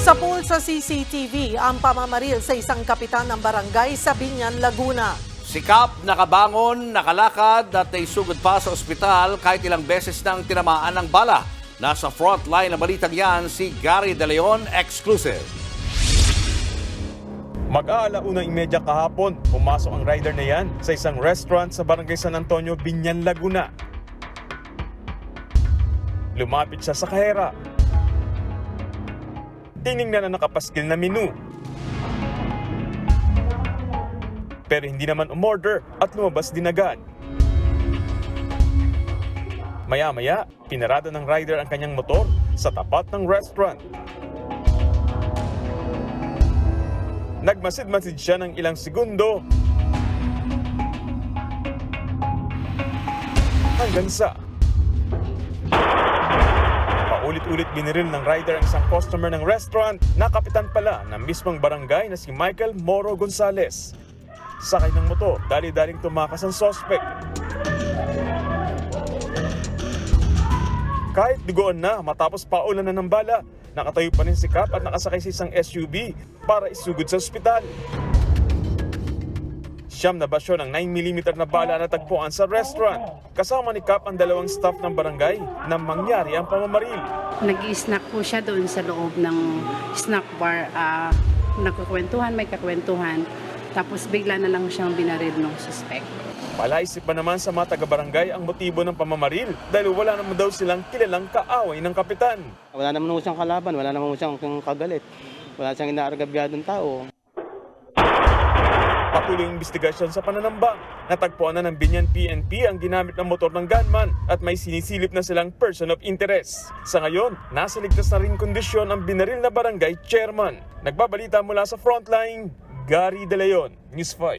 Sa pool sa CCTV, ang pamamaril sa isang kapitan ng barangay sa Binyan, Laguna. Sikap, nakabangon, nakalakad at naisugod pa sa ospital kahit ilang beses nang tinamaan ng bala. Nasa front line ng balitang yan si Gary De Leon, exclusive. Mag-aalauna imedya kahapon, pumasok ang rider na yan sa isang restaurant sa Barangay San Antonio, Binyan, Laguna. Lumapit siya sa kahera. Tiningnan ang nakapaskil na menu. Pero hindi naman umorder at lumabas din agad. Maya-maya, pinarada ng rider ang kanyang motor sa tapat ng restaurant. Nagmasid-masid siya ng ilang segundo. Hanggang sa... Paulit-ulit biniril ng rider ang isang customer ng restaurant na kapitan pala ng mismong barangay na si Michael Moro Gonzales. Sakay ng motor, dali-daling tumakas ang sospek. Kahit dugoon na matapos paulan na ng bala, nakatayo pa rin si Cap at nakasakay sa isang SUV para isugod sa ospital. Siyam na basyo ng 9mm na bala na tagpuan sa restaurant. Kasama ni Cap ang dalawang staff ng barangay na mangyari ang pamamaril. nag-snack po siya doon sa loob ng snack bar. Ah, nagkakwentuhan, may kakwentuhan. Tapos bigla na lang siyang binaril ng suspect. Palaisip pa naman sa mga taga-barangay ang motibo ng pamamaril dahil wala naman daw silang kilalang kaaway ng kapitan. Wala naman siyang kalaban, wala naman siyang kagalit. Wala siyang inaargabyadong tao. Patuloy ang investigasyon sa pananambang. Natagpuan na ng Binyan PNP ang ginamit ng motor ng gunman at may sinisilip na silang person of interest. Sa ngayon, nasa ligtas na rin kondisyon ang binaril na barangay chairman. Nagbabalita mula sa frontline, Gary De Leon, News 5.